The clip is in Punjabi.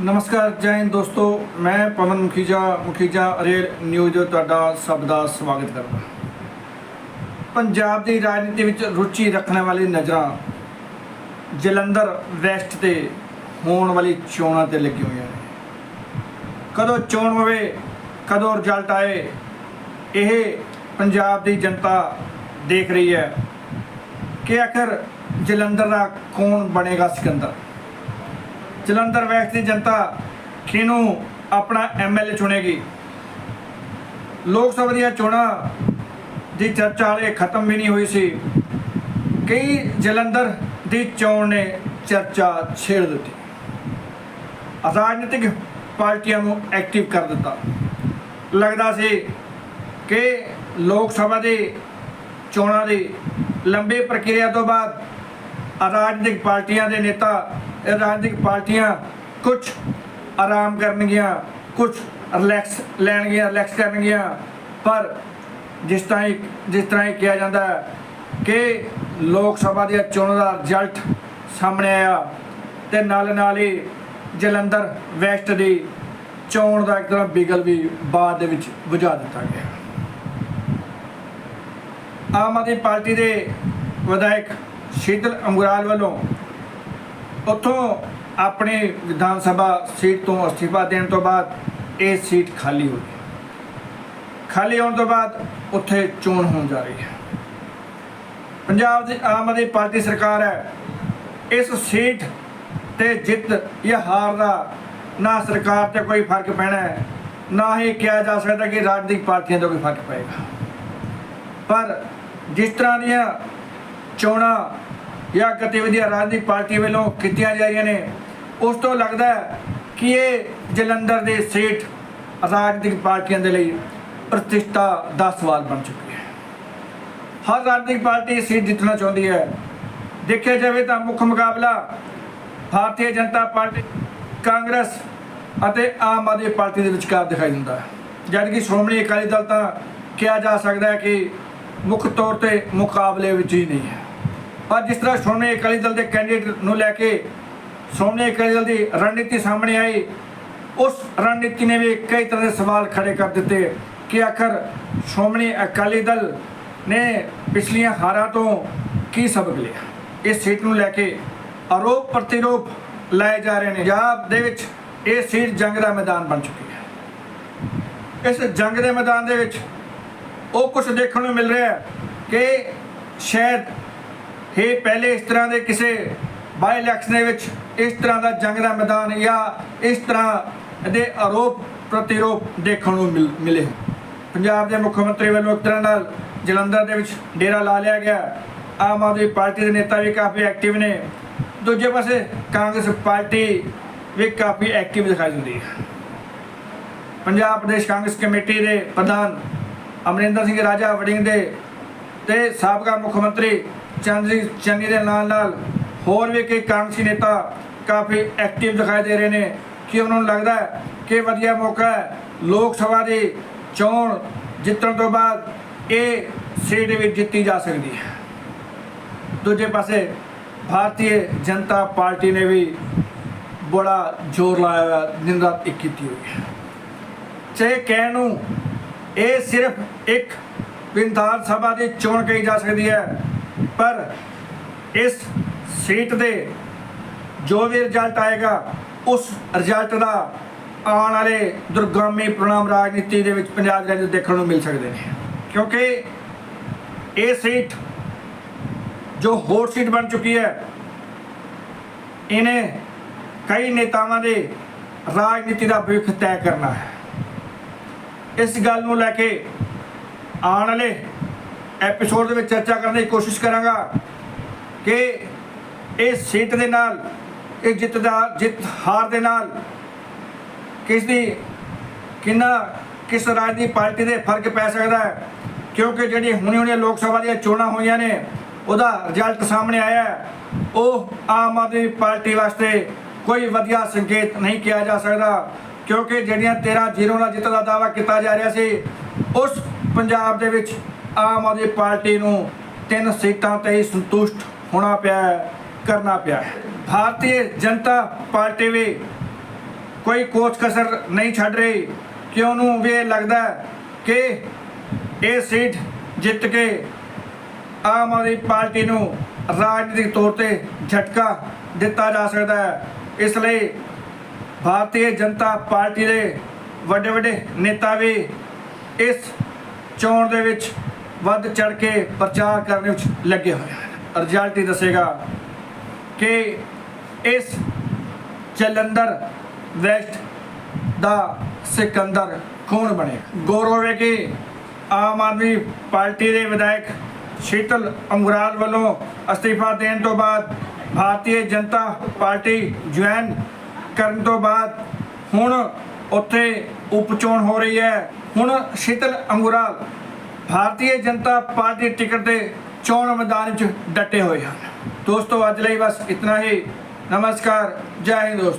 ਨਮਸਕਾਰ, ਜੈ ਹਿੰਦ ਦੋਸਤੋ। ਮੈਂ ਪਵਨ ਮੁਖੀਜਾ ਮੁਖੀਜਾ ਰੇਲ ਨਿਊਜ਼ ਤੁਹਾਡਾ ਸਭ ਦਾ ਸਵਾਗਤ ਕਰਦਾ ਪੰਜਾਬ ਦੀ ਰਾਜਨੀਤੀ ਵਿੱਚ ਰੁਚੀ ਰੱਖਣ ਵਾਲੀ ਨਜ਼ਰਾਂ ਜਲੰਧਰ ਵੈਸਟ ਤੇ ਹੋਣ ਵਾਲੀ ਚੋਣਾਂ ਤੇ ਲੱਗੀ ਹੋਈਆਂ ਨੇ। ਕਦੋਂ ਚੋਣ ਹੋਵੇ, ਕਦੋਂ ਰਿਜ਼ਲਟ ਆਏ, ਇਹ ਪੰਜਾਬ ਦੀ ਜਨਤਾ ਦੇਖ ਰਹੀ ਹੈ ਕਿ ਆਖਰ ਜਲੰਧਰ ਦਾ ਕੌਣ ਬਣੇਗਾ ਸਿਕੰਦਰ? ਜਲੰਧਰ ਵੈਸਟ ਦੀ ਜਨਤਾ ਕਿਹਨੂੰ ਆਪਣਾ ਐਮਐਲਏ ਚੁਣੇਗੀ? ਲੋਕ ਸਭਾ ਦੀਆਂ ਚੋਣਾਂ ਦੀ ਚਰਚਾ ਹਾਲੇ ਖਤਮ ਵੀ ਨਹੀਂ ਹੋਈ ਸੀ। ਕਈ ਜਲੰਧਰ ਦੀ ਚੋਣ ਨੇ ਚਰਚਾ ਛੇੜ ਦਿੱਤੀ। ਰਾਜਨੀਤਿਕ ਪਾਰਟੀਆਂ ਨੂੰ ਐਕਟਿਵ ਕਰ ਦਿੱਤਾ। ਲੱਗਦਾ ਸੀ ਕਿ ਲੋਕ ਸਭਾ ਦੀ ਚੋਣਾਂ ਦੀ ਲੰਬੀ ਪ੍ਰਕਿਰਿਆ ਤੋਂ ਬਾਅਦ ਰਾਜਨੀਤਿਕ ਪਾਰਟੀਆਂ ਦੇ ਨੇਤਾ ਇਹ ਰਾਜਨੀਤਿਕ ਪਾਰਟੀਆਂ ਕੁਝ ਆਰਾਮ ਕਰਨਗੀਆਂ ਕੁਝ ਰਿਲੈਕਸ ਲੈਣਗੀਆਂ ਰਿਲੈਕਸ ਕਰਨਗੀਆਂ। ਪਰ ਜਿਸ ਤਰ੍ਹਾਂ ਜਿਸ ਤਰ੍ਹਾਂ ਹੀ ਕਿਹਾ ਜਾਂਦਾ ਕਿ ਲੋਕ ਸਭਾ ਦੀਆਂ ਚੋਣਾਂ ਦਾ ਰਿਜ਼ਲਟ ਸਾਹਮਣੇ ਆਇਆ ਤੇ ਨਾਲ ਨਾਲ ਹੀ ਜਲੰਧਰ ਵੈਸਟ ਦੀ ਚੋਣ ਦਾ ਇੱਕ ਤਰ੍ਹਾਂ ਬਿਗਲ ਵੀ ਬਾਅਦ ਦੇ ਵਿੱਚ ਬੁਝਾ ਦਿੱਤਾ ਗਿਆ। ਆਮ ਆਦਮੀ ਪਾਰਟੀ ਦੇ ਵਿਧਾਇਕ ਸ਼ੀਤਲ ਅੰਗਰਾਲ ਵੱਲੋਂ ਉੱਥੋਂ ਆਪਣੀ ਵਿਧਾਨ ਸਭਾ ਸੀਟ ਤੋਂ ਅਸਤੀਫਾ ਦੇਣ ਤੋਂ ਬਾਅਦ ਇਹ ਸੀਟ ਖਾਲੀ ਹੋ ਗਈ। ਖਾਲੀ ਹੋਣ ਤੋਂ ਬਾਅਦ ਉੱਥੇ ਚੋਣ ਹੋਣ ਜਾ ਰਹੀ ਹੈ। ਪੰਜਾਬ ਦੀ ਆਮ ਆਦਮੀ ਪਾਰਟੀ ਸਰਕਾਰ ਹੈ, ਇਸ ਸੀਟ ਤੇ ਜਿੱਤ ਜਾਂ ਹਾਰ ਦਾ ਨਾ ਸਰਕਾਰ ਤੇ ਕੋਈ ਫ਼ਰਕ ਪੈਣਾ ਹੈ, ਨਾ ਹੀ ਕਿਹਾ ਜਾ ਸਕਦਾ ਕਿ ਰਾਜਨੀਤਿਕ ਪਾਰਟੀਆਂ ਤੋਂ ਕੋਈ ਫ਼ਰਕ ਪਏਗਾ। ਪਰ ਜਿਸ ਤਰ੍ਹਾਂ ਦੀਆਂ ਚੋਣਾਂ ਜਾਂ ਗਤੀਵਿਧੀਆਂ ਰਾਜਨੀਤਿਕ ਪਾਰਟੀ ਵੱਲੋਂ ਕੀਤੀਆਂ ਜਾ ਰਹੀਆਂ ਨੇ, ਉਸ ਤੋਂ ਲੱਗਦਾ ਹੈ ਕਿ ਇਹ ਜਲੰਧਰ ਦੇ ਸੇਠ ਰਾਜਨੀਤਿਕ ਪਾਰਟੀਆਂ ਦੇ ਲਈ ਪ੍ਰਤਿਸ਼ਠਾ ਦਾ ਸਵਾਲ ਬਣ ਚੁੱਕੀ ਹੈ। ਹਰ ਰਾਜਨੀਤਿਕ ਪਾਰਟੀ ਸੀਟ ਜਿੱਤਣਾ ਚਾਹੁੰਦੀ ਹੈ। ਦੇਖਿਆ ਜਾਵੇ ਤਾਂ ਮੁੱਖ ਮੁਕਾਬਲਾ ਭਾਰਤੀ ਜਨਤਾ ਪਾਰਟੀ, ਕਾਂਗਰਸ ਅਤੇ ਆਮ ਆਦਮੀ ਪਾਰਟੀ ਦੇ ਵਿਚਕਾਰ ਦਿਖਾਈ ਦਿੰਦਾ ਹੈ। ਜਦ ਕਿ ਸ਼੍ਰੋਮਣੀ ਅਕਾਲੀ ਦਲ ਤਾਂ ਕਿਹਾ ਜਾ ਸਕਦਾ ਹੈ ਕਿ ਮੁੱਖ ਤੌਰ ਤੇ ਮੁਕਾਬਲੇ ਵਿੱਚ ਹੀ ਨਹੀਂ ਹੈ। ਪਰ ਜਿਸ ਤਰ੍ਹਾਂ ਸ਼੍ਰੋਮਣੀ ਅਕਾਲੀ ਦਲ ਦੇ ਕੈਂਡੀਡੇਟ ਨੂੰ ਲੈ ਕੇ ਸ਼੍ਰੋਮਣੀ ਅਕਾਲੀ ਦਲ ਦੀ ਰਣਨੀਤੀ ਸਾਹਮਣੇ ਆਈ, ਉਸ ਰਣਨੀਤੀ ਨੇ ਵੀ ਕਈ ਤਰ੍ਹਾਂ ਦੇ ਸਵਾਲ ਖੜੇ ਕਰ ਦਿੱਤੇ ਕਿ ਆਖਰ ਸ਼੍ਰੋਮਣੀ ਅਕਾਲੀ ਦਲ ਨੇ ਪਿਛਲੀਆਂ ਹਾਰਾਂ ਤੋਂ ਕੀ ਸਬਕ ਲਿਆ? ਇਸ ਸੀਟ ਨੂੰ ਲੈ ਕੇ ਆਰੋਪ ਪ੍ਰਤੀਰੋਪ ਲਾਏ ਜਾ ਰਹੇ ਨੇ। ਪੰਜਾਬ ਦੇ ਵਿੱਚ ਇਹ ਸੀਟ ਜੰਗ ਦਾ ਮੈਦਾਨ ਬਣ ਚੁੱਕੀ ਹੈ। ਇਸ ਜੰਗ ਦੇ ਮੈਦਾਨ ਦੇ ਵਿੱਚ ਉਹ ਕੁਝ ਦੇਖਣ ਨੂੰ ਮਿਲ ਰਿਹਾ ਹੈ ਕਿ ਸ਼ਾਇਦ ਇਹ ਪਹਿਲੇ ਇਸ ਤਰ੍ਹਾਂ ਦੇ ਕਿਸੇ ਬਾਈ ਇਲੈਕਸ਼ਨ ਦੇ ਵਿੱਚ ਇਸ ਤਰ੍ਹਾਂ ਦਾ ਜੰਗ ਦਾ ਮੈਦਾਨ ਜਾਂ ਇਸ ਤਰ੍ਹਾਂ ਦੇ ਆਰੋਪ ਪ੍ਰਤੀਰੋਪ ਦੇਖਣ ਨੂੰ ਮਿਲ- ਮਿਲੇ। ਪੰਜਾਬ ਦੇ ਮੁੱਖ ਮੰਤਰੀ ਵੱਲੋਂ ਇੱਕ ਤਰ੍ਹਾਂ ਨਾਲ ਜਲੰਧਰ ਦੇ ਵਿੱਚ ਡੇਰਾ ਲਾ ਲਿਆ ਗਿਆ। ਆਮ ਆਦਮੀ ਪਾਰਟੀ ਦੇ ਨੇਤਾ ਵੀ ਕਾਫੀ ਐਕਟਿਵ ਨੇ। ਦੂਜੇ ਪਾਸੇ ਕਾਂਗਰਸ ਪਾਰਟੀ ਵੀ ਕਾਫੀ ਐਕਟਿਵ ਦਿਖਾਈ ਦਿੰਦੀ ਹੈ। ਪੰਜਾਬ ਪ੍ਰਦੇਸ਼ ਕਾਂਗਰਸ ਕਮੇਟੀ ਦੇ ਪ੍ਰਧਾਨ ਅਮਰਿੰਦਰ ਸਿੰਘ ਰਾਜਾ ਵੜਿੰਗ ਦੇ ਤੇ ਸਾਬਕਾ ਮੁੱਖ ਮੰਤਰੀ ਚੰਦਰੀ ਚੰਨੀ ਦੇ ਨਾਲ ਨਾਲ ਹੋਰ ਵੀ ਕਈ ਕਾਂਗਰਸੀ ਨੇਤਾ ਕਾਫੀ ਐਕਟਿਵ ਦਿਖਾਈ ਦੇ ਰਹੇ ਨੇ ਕਿ ਉਹਨਾਂ ਨੂੰ ਲੱਗਦਾ ਹੈ ਕਿ ਵਧੀਆ ਮੌਕਾ ਹੈ ਲੋਕ ਸਭਾ ਦੀ ਚੋਣ ਜਿੱਤਣ ਤੋਂ ਬਾਅਦ ਇਹ ਸੀਟ ਵੀ ਜਿੱਤੀ ਜਾ ਸਕਦੀ ਹੈ। ਦੂਜੇ ਪਾਸੇ ਭਾਰਤੀ ਜਨਤਾ ਪਾਰਟੀ ਨੇ ਵੀ ਬੜਾ ਜ਼ੋਰ ਲਾਇਆ ਹੋਇਆ, ਦਿਨ ਰਾਤ ਇੱਕ ਕੀਤੀ ਹੋਈ ਹੈ। ਚਾਹੇ ਕਹਿਣ ਨੂੰ ਇਹ ਸਿਰਫ ਇੱਕ ਵਿਧਾਨ ਸਭਾ ਦੀ ਚੋਣ ਕਹੀ ਜਾ ਸਕਦੀ ਹੈ ਪਰ ਇਸ ਸੀਟ ਦੇ ਜੋ ਵੀ ਰਿਜ਼ਲਟ ਆਏਗਾ, ਉਸ ਰਿਜ਼ਲਟ ਦਾ ਆਉਣ ਵਾਲੇ ਦੁਰਗਾਮੀ ਪ੍ਰਣਾਮ ਰਾਜਨੀਤੀ ਦੇ ਵਿੱਚ ਪੰਜਾਬ ਦੇ ਦੇਖਣ ਨੂੰ ਮਿਲ ਸਕਦੇ ਨੇ। ਕਿਉਂਕਿ ਇਹ ਸੀਟ ਜੋ ਹੋਰ ਸੀਟ ਬਣ ਚੁੱਕੀ ਹੈ, ਇਹਨੇ ਕਈ ਨੇਤਾਵਾਂ ਦੇ ਰਾਜਨੀਤੀ ਦਾ ਭਵਿੱਖ ਤੈਅ ਕਰਨਾ ਹੈ। ਇਸ ਗੱਲ ਨੂੰ ਲੈ ਕੇ ਆਉਣ ਵਾਲੇ ਐਪੀਸੋਡ ਦੇ ਵਿੱਚ ਚਰਚਾ ਕਰਨ ਦੀ ਕੋਸ਼ਿਸ਼ ਕਰਾਂਗਾ ਕਿ ਇਹ ਸੀਟ ਦੇ ਨਾਲ, ਇਹ ਜਿੱਤ ਦਾ, ਜਿੱਤ ਹਾਰ ਦੇ ਨਾਲ ਕਿਸ ਦੀ, ਕਿੰਨਾ, ਕਿਸ ਰਾਜ ਦੀ ਪਾਰਟੀ ਦੇ ਫ਼ਰਕ ਪੈ ਸਕਦਾ ਹੈ? ਕਿਉਂਕਿ ਜਿਹੜੀ ਹੁਣੇ ਹੁਣੇ ਲੋਕ ਸਭਾ ਦੀਆਂ ਚੋਣਾਂ ਹੋਈਆਂ ਨੇ, ਉਹਦਾ ਰਿਜ਼ਲਟ ਸਾਹਮਣੇ ਆਇਆ ਉਹ ਆਮ ਆਦਮੀ ਪਾਰਟੀ ਵਾਸਤੇ ਕੋਈ ਵਧੀਆ ਸੰਕੇਤ ਨਹੀਂ ਕਿਹਾ ਜਾ ਸਕਦਾ, ਕਿਉਂਕਿ ਜਿਹੜੀਆਂ 13 ਜ਼ੀਰੋ ਨਾਲ ਜਿੱਤ ਦਾ ਦਾਅਵਾ ਕੀਤਾ ਜਾ ਰਿਹਾ ਸੀ, ਉਸ ਪੰਜਾਬ ਦੇ ਵਿੱਚ ਆਮ ਆਦਮੀ ਪਾਰਟੀ ਨੂੰ ਤਿੰਨ ਸੀਟਾਂ ਤੇ ਹੀ ਸੰਤੁਸ਼ਟ ਹੋਣਾ ਪਿਆ ਕਰਨਾ ਪਿਆ ਹੈ। ਭਾਰਤੀ ਜਨਤਾ ਪਾਰਟੀ ਵੀ ਕੋਈ ਕੋਚ ਕਸਰ ਨਹੀਂ ਛੱਡ ਰਹੀ ਕਿ ਉਹਨੂੰ ਵੀ ਇਹ ਲੱਗਦਾ ਕਿ ਇਹ ਸੀਟ ਜਿੱਤ ਕੇ ਆਮ ਆਦਮੀ ਪਾਰਟੀ ਨੂੰ ਰਾਜਨੀਤਿਕ ਤੌਰ ਤੇ ਝਟਕਾ ਦਿੱਤਾ ਜਾ ਸਕਦਾ ਹੈ ਇਸ ਲਈ ਭਾਰਤੀ ਜਨਤਾ ਪਾਰਟੀ ਦੇ ਵੱਡੇ ਵੱਡੇ ਨੇਤਾ ਵੀ ਇਸ ਚੋਣ ਦੇ ਵਿੱਚ ਵੱਧ ਚੜ ਕੇ ਪ੍ਰਚਾਰ ਕਰਨ ਵਿੱਚ ਲੱਗੇ ਹੋਏ ਹਨ। ਰਿਜ਼ਲਟ ਹੀ ਦੱਸੇਗਾ ਕਿ ਇਸ ਜਲੰਧਰ ਵੈਸਟ ਦਾ ਸਿਕੰਦਰ ਕੌਣ ਬਣੇ ਗੌਰਵ ਹੈ ਕਿ ਆਮ ਆਦਮੀ ਪਾਰਟੀ ਦੇ ਵਿਧਾਇਕ ਸ਼ੀਤਲ ਅੰਗਰਾਲ ਵੱਲੋਂ ਅਸਤੀਫਾ ਦੇਣ ਤੋਂ ਬਾਅਦ ਭਾਰਤੀ ਜਨਤਾ ਪਾਰਟੀ ਜੁਆਇਨ ਕਰਨ ਤੋਂ ਬਾਅਦ ਹੁਣ ਉੱਥੇ ਉਪਚੋਣ ਹੋ ਰਹੀ ਹੈ। ਹੁਣ ਸ਼ੀਤਲ ਅੰਗਰਾਲ ਭਾਰਤੀ ਜਨਤਾ ਪਾਰਟੀ ਟਿਕਟ ਤੇ ਚੋਣ ਮੈਦਾਨ ਵਿੱਚ ਡਟੇ ਹੋਏ ਹਨ। ਦੋਸਤੋ, ਅੱਜ ਲਈ ਬਸ ਇਤਨਾ ਹੀ। ਨਮਸਕਾਰ। ਜੈ ਹਿੰਦ ਦੋਸਤੋ।